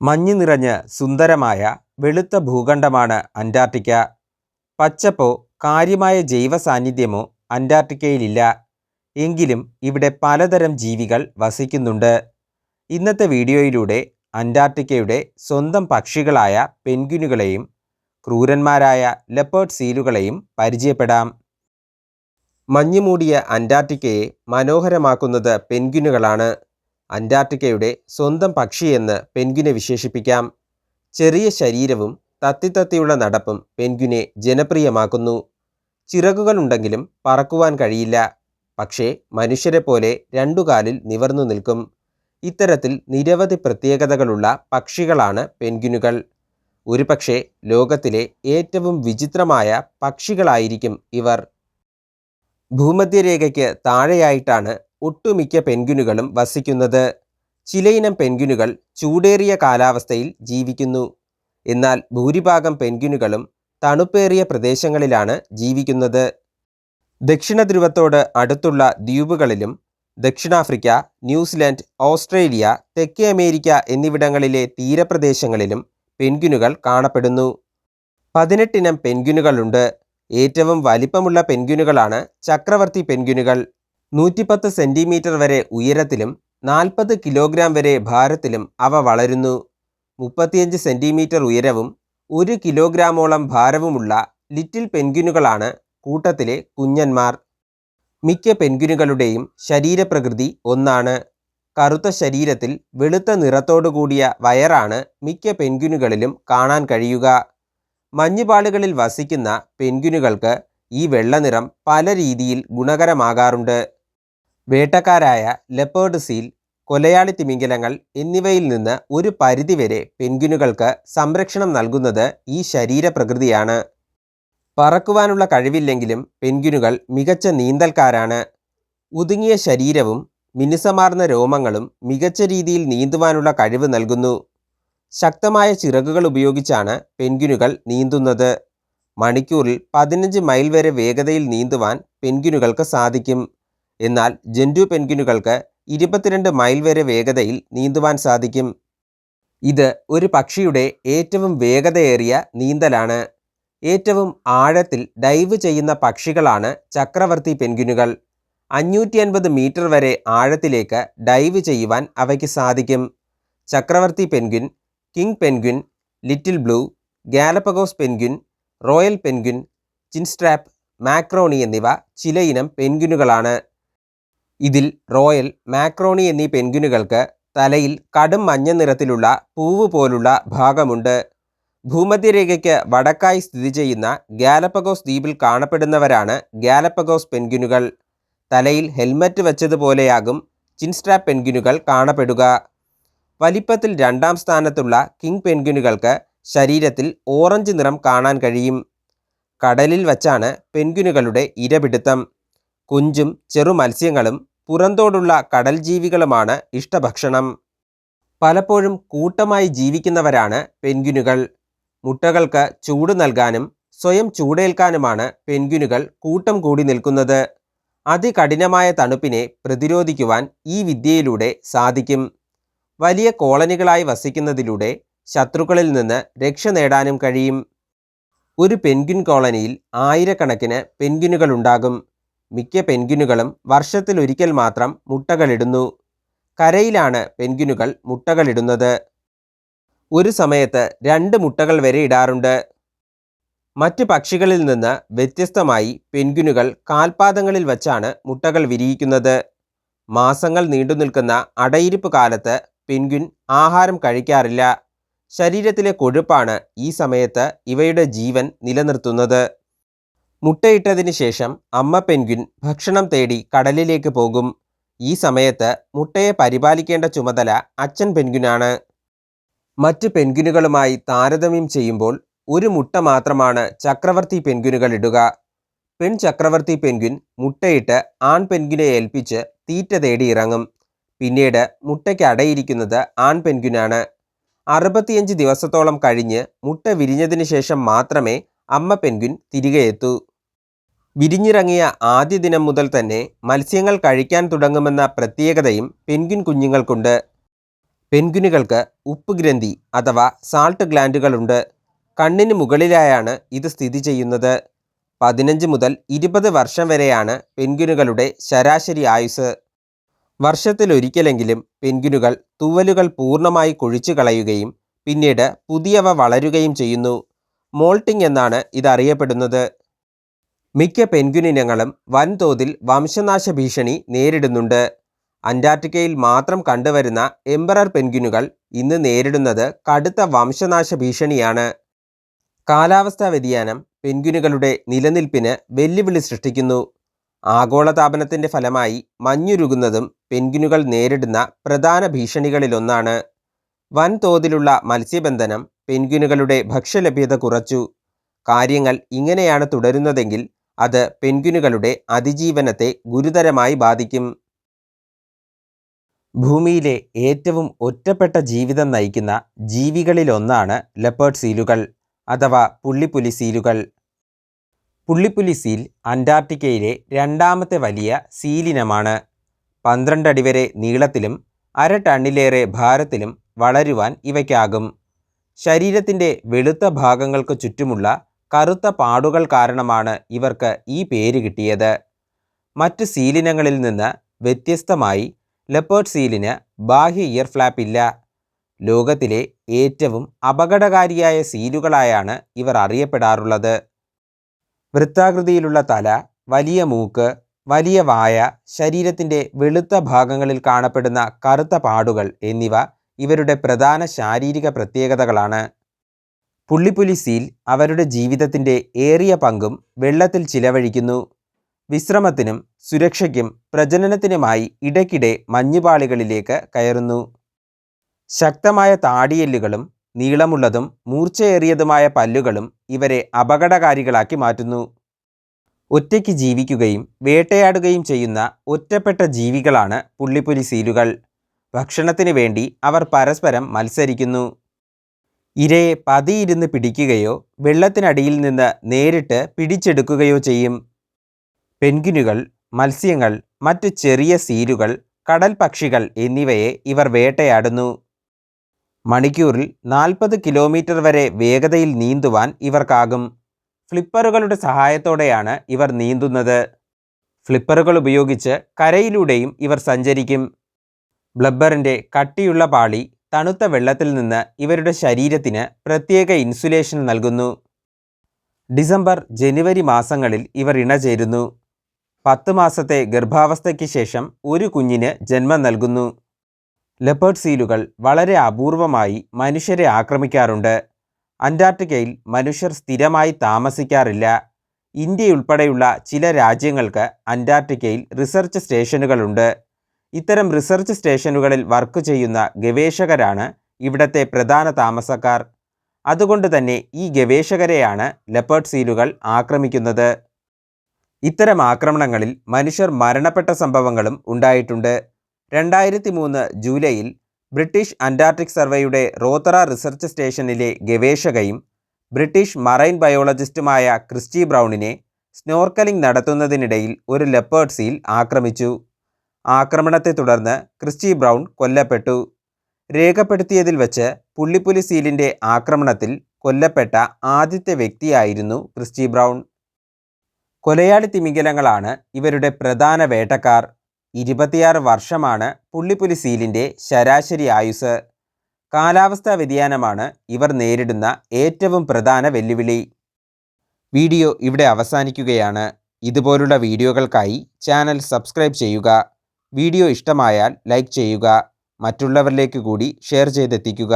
മഞ്ഞ് നിറഞ്ഞ് സുന്ദരമായ വെളുത്ത ഭൂഖണ്ഡമാണ് അന്റാർട്ടിക്ക. പച്ചപ്പോ കാര്യമായ ജൈവ സാന്നിധ്യമോ അന്റാർട്ടിക്കയിലില്ല. എങ്കിലും ഇവിടെ പലതരം ജീവികൾ വസിക്കുന്നുണ്ട്. ഇന്നത്തെ വീഡിയോയിലൂടെ അന്റാർട്ടിക്കയുടെ സ്വന്തം പക്ഷികളായ പെൻഗ്വിനുകളെയും ക്രൂരന്മാരായ ലെപ്പേർഡ് സീലുകളെയും പരിചയപ്പെടാം. മഞ്ഞുമൂടിയ അന്റാർട്ടിക്കയെ മനോഹരമാക്കുന്നത് പെൻഗ്വിനുകളാണ്. അന്റാർട്ടിക്കയുടെ സ്വന്തം പക്ഷിയെന്ന് പെൻഗ്വിനെ വിശേഷിപ്പിക്കാം. ചെറിയ ശരീരവും തത്തിത്തത്തിയുള്ള നടപ്പും പെൻഗ്വിനെ ജനപ്രിയമാക്കുന്നു. ചിറകുകളുണ്ടെങ്കിലും പറക്കുവാൻ കഴിയില്ല. പക്ഷേ മനുഷ്യരെ പോലെ രണ്ടു കാലിൽ നിവർന്നു നിൽക്കും. ഇത്തരത്തിൽ നിരവധി പ്രത്യേകതകളുള്ള പക്ഷികളാണ് പെൻഗ്വിനുകൾ. ഒരുപക്ഷേ ലോകത്തിലെ ഏറ്റവും വിചിത്രമായ പക്ഷികളായിരിക്കും ഇവർ. ഭൂമധ്യരേഖയ്ക്ക് താഴെയായിട്ടാണ് ഒട്ടുമിക്ക പെൻഗ്വിനുകളും വസിക്കുന്നത്. ചിലയിനം പെൻഗ്വിനുകൾ ചൂടേറിയ കാലാവസ്ഥയിൽ ജീവിക്കുന്നു. എന്നാൽ ഭൂരിഭാഗം പെൻഗ്വിനുകളും തണുപ്പേറിയ പ്രദേശങ്ങളിലാണ് ജീവിക്കുന്നത്. ദക്ഷിണ ധ്രുവത്തോട് അടുത്തുള്ള ദ്വീപുകളിലും ദക്ഷിണാഫ്രിക്ക, ന്യൂസിലൻഡ്, ഓസ്ട്രേലിയ, തെക്കേ അമേരിക്ക എന്നിവിടങ്ങളിലെ തീരപ്രദേശങ്ങളിലും പെൻഗ്വിനുകൾ കാണപ്പെടുന്നു. പതിനെട്ടിനം പെൻഗ്വിനുകളുണ്ട്. ഏറ്റവും വലിപ്പമുള്ള പെൻഗ്വിനുകളാണ് ചക്രവർത്തി പെൻഗ്വിനുകൾ. നൂറ്റിപ്പത്ത് സെന്റിമീറ്റർ വരെ ഉയരത്തിലും നാൽപ്പത് കിലോഗ്രാം വരെ ഭാരത്തിലും അവ വളരുന്നു. മുപ്പത്തിയഞ്ച് സെന്റിമീറ്റർ ഉയരവും ഒരു കിലോഗ്രാമോളം ഭാരവുമുള്ള ലിറ്റിൽ പെൻഗ്വിനുകളാണ് കൂട്ടത്തിലെ കുഞ്ഞന്മാർ. മിക്ക പെൻഗ്വിനുകളുടെയും ശരീരപ്രകൃതി ഒന്നാണ്. കറുത്ത ശരീരത്തിൽ വെളുത്ത നിറത്തോടുകൂടിയ വയറാണ് മിക്ക പെൻഗ്വിനുകളിലും കാണാൻ കഴിയുക. മഞ്ഞുപാളികളിൽ വസിക്കുന്ന പെൻഗ്വിനുകൾക്ക് ഈ വെള്ളനിറം പല രീതിയിൽ ഗുണകരമാകാറുണ്ട്. വേട്ടക്കാരായ ലെപ്പേർഡ് സീൽ, കൊലയാളി തിമിംഗലങ്ങൾ എന്നിവയിൽ നിന്ന് ഒരു പരിധിവരെ പെൻഗ്വിനുകൾക്ക് സംരക്ഷണം നൽകുന്നത് ഈ ശരീരപ്രകൃതിയാണ്. പറക്കുവാനുള്ള കഴിവില്ലെങ്കിലും പെൻഗ്വിനുകൾ മികച്ച നീന്തൽക്കാരാണ്. ഒതുങ്ങിയ ശരീരവും മിനുസമാർന്ന രോമങ്ങളും മികച്ച രീതിയിൽ നീന്തുവാനുള്ള കഴിവ് നൽകുന്നു. ശക്തമായ ചിറകുകൾ ഉപയോഗിച്ചാണ് പെൻഗ്വിനുകൾ നീന്തുന്നത്. മണിക്കൂറിൽ പതിനഞ്ച് മൈൽ വരെ വേഗതയിൽ നീന്തുവാൻ പെൻഗ്വിനുകൾക്ക് സാധിക്കും. എന്നാൽ ജന്റു പെൻഗ്വിനുകൾക്ക് ഇരുപത്തിരണ്ട് മൈൽ വരെ വേഗതയിൽ നീന്തുവാൻ സാധിക്കും. ഇത് ഒരു പക്ഷിയുടെ ഏറ്റവും വേഗതയേറിയ നീന്തലാണ്. ഏറ്റവും ആഴത്തിൽ ഡൈവ് ചെയ്യുന്ന പക്ഷികളാണ് ചക്രവർത്തി പെൻഗ്വിനുകൾ. അഞ്ഞൂറ്റി അൻപത് മീറ്റർ വരെ ആഴത്തിലേക്ക് ഡൈവ് ചെയ്യുവാൻ അവയ്ക്ക് സാധിക്കും. ചക്രവർത്തി penguin, king penguin, little blue, Galapagos penguin, royal penguin, chinstrap, macaroni എന്നിവ ചിലയിനം പെൻഗ്വിനുകളാണ്. ഇതിൽ റോയൽ, മാക്രോണി എന്നീ പെൻഗ്വിനുകൾക്ക് തലയിൽ കടും മഞ്ഞ നിറത്തിലുള്ള പൂവ് പോലുള്ള ഭാഗമുണ്ട്. ഭൂമധ്യരേഖയ്ക്ക് വടക്കായി സ്ഥിതി ചെയ്യുന്ന ഗാലപ്പഗോസ് ദ്വീപിൽ കാണപ്പെടുന്നവരാണ് ഗാലപ്പഗോസ് പെൻഗ്വിനുകൾ. തലയിൽ ഹെൽമറ്റ് വെച്ചതുപോലെയാകും ചിൻസ്ട്രാ പെൻഗ്വിനുകൾ കാണപ്പെടുക. വലിപ്പത്തിൽ രണ്ടാം സ്ഥാനത്തുള്ള കിങ് പെൻഗ്വിനുകൾക്ക് ശരീരത്തിൽ ഓറഞ്ച് നിറം കാണാൻ കഴിയും. കടലിൽ വച്ചാണ് പെൻഗ്വിനുകളുടെ കുഞ്ചും ചെറു ചെറുമത്സ്യങ്ങളും പുറന്തോടുള്ള കടൽ ജീവികളുമാണ് ഇഷ്ടഭക്ഷണം. പലപ്പോഴും കൂട്ടമായി ജീവിക്കുന്നവരാണ് പെൻഗ്വിനുകൾ. മുട്ടകൾക്ക് ചൂട് നൽകാനും സ്വയം ചൂടേൽക്കാനുമാണ് പെൻഗ്വിനുകൾ കൂട്ടം കൂടി നിൽക്കുന്നത്. അതികഠിനമായ തണുപ്പിനെ പ്രതിരോധിക്കുവാൻ ഈ വിദ്യയിലൂടെ സാധിക്കും. വലിയ കോളനികളായി വസിക്കുന്നതിലൂടെ ശത്രുക്കളിൽ നിന്ന് രക്ഷ നേടാനും കഴിയും. ഒരു പെൻഗ്വിൻ കോളനിയിൽ ആയിരക്കണക്കിന് പെൻഗ്വിനുകളുണ്ടാകും. മിക്ക പെൻഗ്വിനുകളും വർഷത്തിലൊരിക്കൽ മാത്രം മുട്ടകളിടുന്നു. കരയിലാണ് പെൻഗ്വിനുകൾ മുട്ടകളിടുന്നത്. ഒരു സമയത്ത് രണ്ട് മുട്ടകൾ വരെ ഇടാറുണ്ട്. മറ്റ് പക്ഷികളിൽ നിന്ന് വ്യത്യസ്തമായി പെൻഗ്വിനുകൾ കാൽപാദങ്ങളിൽ വച്ചാണ് മുട്ടകൾ വിരിയിക്കുന്നത്. മാസങ്ങൾ നീണ്ടു നിൽക്കുന്ന അടയിരിപ്പ് കാലത്ത് പെൻഗ്വിൻ ആഹാരം കഴിക്കാറില്ല. ശരീരത്തിലെ കൊഴുപ്പാണ് ഈ സമയത്ത് ഇവയുടെ ജീവൻ നിലനിർത്തുന്നത്. മുട്ടയിട്ടതിന് ശേഷം അമ്മ പെൻഗ്വിൻ ഭക്ഷണം തേടി കടലിലേക്ക് പോകും. ഈ സമയത്ത് മുട്ടയെ പരിപാലിക്കേണ്ട ചുമതല അച്ഛൻ പെൻഗ്വിനാണ്. മറ്റ് പെൻഗ്വിനുകളുമായി താരതമ്യം ചെയ്യുമ്പോൾ ഒരു മുട്ട മാത്രമാണ് ചക്രവർത്തി പെൻഗ്വിനുകൾ ഇടുക. പെൺ ചക്രവർത്തി പെൻഗ്വിൻ മുട്ടയിട്ട് ആൺ പെൻഗ്വിനെ ഏൽപ്പിച്ച് തീറ്റ തേടി ഇറങ്ങും. പിന്നീട് മുട്ടയ്ക്ക് അടയിരിക്കുന്നത് ആൺ പെൻഗ്വിനാണ്. അറുപത്തിയഞ്ച് ദിവസത്തോളം കഴിഞ്ഞ് മുട്ട വിരിഞ്ഞതിന് ശേഷം മാത്രമേ അമ്മ പെൻഗ്വിൻ തിരികെ എത്തൂ. വിരിഞ്ഞിറങ്ങിയ ആദ്യ ദിനം മുതൽ തന്നെ മത്സ്യങ്ങൾ കഴിക്കാൻ തുടങ്ങുമെന്ന പ്രത്യേകതയും പെൻഗ്വിൻ കുഞ്ഞുങ്ങൾക്കുണ്ട്. പെൻഗ്വിനുകൾക്ക് ഉപ്പുഗ്രന്ഥി അഥവാ സാൾട്ട് ഗ്ലാൻഡുകളുണ്ട്. കണ്ണിന് മുകളിലായാണ് ഇത് സ്ഥിതി ചെയ്യുന്നത്. പതിനഞ്ച് മുതൽ ഇരുപത് വർഷം വരെയാണ് പെൻഗ്വിനുകളുടെ ശരാശരി ആയുസ് വർഷത്തിലൊരിക്കലെങ്കിലും പെൻഗ്വിനുകൾ തൂവലുകൾ പൂർണമായി കൊഴിച്ചു കളയുകയും പിന്നീട് പുതിയവ വളരുകയും ചെയ്യുന്നു. മോൾട്ടിംഗ് എന്നാണ് ഇതറിയപ്പെടുന്നത്. മിക്ക പെൻഗ്വിനിനങ്ങളും വൻതോതിൽ വംശനാശ ഭീഷണി നേരിടുന്നുണ്ട്. അന്റാർട്ടിക്കയിൽ മാത്രം കണ്ടുവരുന്ന എംബറർ പെൻഗ്വിനുകൾ ഇന്ന് നേരിടുന്നത് കടുത്ത വംശനാശ ഭീഷണിയാണ് കാലാവസ്ഥാ വ്യതിയാനം പെൻഗ്വിനുകളുടെ നിലനിൽപ്പിന് വെല്ലുവിളി സൃഷ്ടിക്കുന്നു. ആഗോളതാപനത്തിന്റെ ഫലമായി മഞ്ഞുരുകുന്നതും പെൻഗ്വിനുകൾ നേരിടുന്ന പ്രധാന ഭീഷണികളിലൊന്നാണ്. വൻതോതിലുള്ള മത്സ്യബന്ധനം പെൻഗ്വിനുകളുടെ ഭക്ഷ്യലഭ്യത കുറച്ചു. കാര്യങ്ങൾ ഇങ്ങനെയാണ് തുടരുന്നതെങ്കിൽ അത് പെൻഗ്വിനുകളുടെ അതിജീവനത്തെ ഗുരുതരമായി ബാധിക്കും. ഭൂമിയിലെ ഏറ്റവും ഒറ്റപ്പെട്ട ജീവിതം നയിക്കുന്ന ജീവികളിലൊന്നാണ് ലെപ്പേർഡ് സീലുകൾ അഥവാ പുള്ളിപ്പുലി സീലുകൾ. പുള്ളിപ്പുലി സീൽ അന്റാർട്ടിക്കയിലെ രണ്ടാമത്തെ വലിയ സീലിനമാണ്. പന്ത്രണ്ട് അടി വരെ നീളത്തിലും അര ടണ്ണിലേറെ ഭാരത്തിലും വളരുവാൻ ഇവയ്ക്കാകും. ശരീരത്തിന്റെ വെളുത്ത ഭാഗങ്ങൾക്ക് ചുറ്റുമുള്ള കറുത്ത പാടുകൾ കാരണമാണ് ഇവർക്ക് ഈ പേര് കിട്ടിയത്. മറ്റ് സീലിനങ്ങളിൽ നിന്ന് വ്യത്യസ്തമായി ലെപ്പേർഡ് സീലിന് ബാഹ്യ ഇയർ ഫ്ലാപ്പ് ഇല്ല. ലോകത്തിലെ ഏറ്റവും അപകടകാരിയായ സീലുകളായാണ് ഇവർ അറിയപ്പെടാറുള്ളത്. വൃത്താകൃതിയിലുള്ള തല വലിയ മൂക്ക് വലിയ വായ ശരീരത്തിന്റെ വെളുത്ത ഭാഗങ്ങളിൽ കാണപ്പെടുന്ന കറുത്ത പാടുകൾ എന്നിവ ഇവരുടെ പ്രധാന ശാരീരിക പ്രത്യേകതകളാണ്. പുള്ളിപ്പുലി സീൽ അവരുടെ ജീവിതത്തിന്റെ ഏറിയ പങ്കും വെള്ളത്തിൽ ചിലവഴിക്കുന്നു. വിശ്രമത്തിനും സുരക്ഷയ്ക്കും പ്രജനനത്തിനുമായി ഇടയ്ക്കിടെ മഞ്ഞുപാളികളിലേക്ക് കയറുന്നു. ശക്തമായ താടിയെല്ലുകളും നീളമുള്ളതും മൂർച്ചയേറിയതുമായ പല്ലുകളും ഇവരെ അപകടകാരികളാക്കി മാറ്റുന്നു. ഒറ്റയ്ക്ക് ജീവിക്കുകയും വേട്ടയാടുകയും ചെയ്യുന്ന ഒറ്റപ്പെട്ട ജീവികളാണ് പുള്ളിപ്പുലി സീലുകൾ ഭക്ഷണത്തിന് വേണ്ടി അവർ പരസ്പരം മത്സരിക്കുന്നു. ഇരയെ പതിയിരുന്ന് പിടിക്കുകയോ വെള്ളത്തിനടിയിൽ നിന്ന് നേരിട്ട് പിടിച്ചെടുക്കുകയോ ചെയ്യും. പെൻഗ്വിനുകൾ മത്സ്യങ്ങൾ മറ്റു ചെറിയ സീരുകൾ കടൽ പക്ഷികൾ എന്നിവയെ ഇവർ വേട്ടയാടുന്നു. മണിക്കൂറിൽ നാൽപ്പത് കിലോമീറ്റർ വരെ വേഗതയിൽ നീന്തുവാൻ ഇവർക്കാകും. ഫ്ലിപ്പറുകളുടെ സഹായത്തോടെയാണ് ഇവർ നീന്തുന്നത്. ഫ്ലിപ്പറുകൾ ഉപയോഗിച്ച് കരയിലൂടെയും ഇവർ സഞ്ചരിക്കും. ബ്ലബ്ബറിന്റെ കട്ടിയുള്ള പാളി തണുത്ത വെള്ളത്തിൽ നിന്ന് ഇവരുടെ ശരീരത്തിന് പ്രത്യേക ഇൻസുലേഷൻ നൽകുന്നു. ഡിസംബർ ജനുവരി മാസങ്ങളിൽ ഇവർ ഇണചേരുന്നു. പത്ത് മാസത്തെ ഗർഭാവസ്ഥയ്ക്ക് ശേഷം ഒരു കുഞ്ഞിന് ജന്മം നൽകുന്നു. ലെപ്പേർഡ് സീലുകൾ വളരെ അപൂർവമായി മനുഷ്യരെ ആക്രമിക്കാറുണ്ട്. അന്റാർട്ടിക്കയിൽ മനുഷ്യർ സ്ഥിരമായി താമസിക്കാറില്ല. ഇന്ത്യയുൾപ്പെടെയുള്ള ചില രാജ്യങ്ങൾക്ക് അന്റാർട്ടിക്കയിൽ റിസർച്ച് സ്റ്റേഷനുകളുണ്ട്. ഇത്തരം റിസർച്ച് സ്റ്റേഷനുകളിൽ വർക്ക് ചെയ്യുന്ന ഗവേഷകരാണ് ഇവിടത്തെ പ്രധാന താമസക്കാർ. അതുകൊണ്ട് തന്നെ ഈ ഗവേഷകരെയാണ് ലെപ്പേർഡ് സീലുകൾ ആക്രമിക്കുന്നത്. ഇത്തരം ആക്രമണങ്ങളിൽ മനുഷ്യർ മരണപ്പെട്ട സംഭവങ്ങളും ഉണ്ടായിട്ടുണ്ട്. രണ്ടായിരത്തി മൂന്ന് ജൂലൈയിൽ ബ്രിട്ടീഷ് അന്റാർട്ടിക് സർവേയുടെ റോത്തറ റിസർച്ച് സ്റ്റേഷനിലെ ഗവേഷകയും ബ്രിട്ടീഷ് മറൈൻ ബയോളജിസ്റ്റുമായ ക്രിസ്റ്റി ബ്രൗണിനെ സ്നോർക്കലിംഗ് നടത്തുന്നതിനിടയിൽ ഒരു ലെപ്പേർഡ് സീൽ ആക്രമിച്ചു. ആക്രമണത്തെ തുടർന്ന് ക്രിസ്റ്റി ബ്രൗൺ കൊല്ലപ്പെട്ടു. രേഖപ്പെടുത്തിയതിൽ വച്ച് പുള്ളിപ്പുലി സീലിന്റെ ആക്രമണത്തിൽ കൊല്ലപ്പെട്ട ആദ്യത്തെ വ്യക്തിയായിരുന്നു ക്രിസ്റ്റി ബ്രൗൺ. കൊലയാളി തിമിംഗലങ്ങളാണ് ഇവരുടെ പ്രധാന വേട്ടക്കാർ. ഇരുപത്തിയാറ് വർഷമാണ് പുള്ളിപ്പുലി സീലിന്റെ ശരാശരി ആയുസ്. കാലാവസ്ഥാ വ്യതിയാനമാണ് ഇവർ നേരിടുന്ന ഏറ്റവും പ്രധാന വെല്ലുവിളി. വീഡിയോ ഇവിടെ അവസാനിക്കുകയാണ്. ഇതുപോലുള്ള വീഡിയോകൾക്കായി ചാനൽ സബ്സ്ക്രൈബ് ചെയ്യുക. വീഡിയോ ഇഷ്ടമായാൽ ലൈക്ക് ചെയ്യുക. മറ്റുള്ളവരിലേക്ക് കൂടി ഷെയർ ചെയ്തെത്തിക്കുക.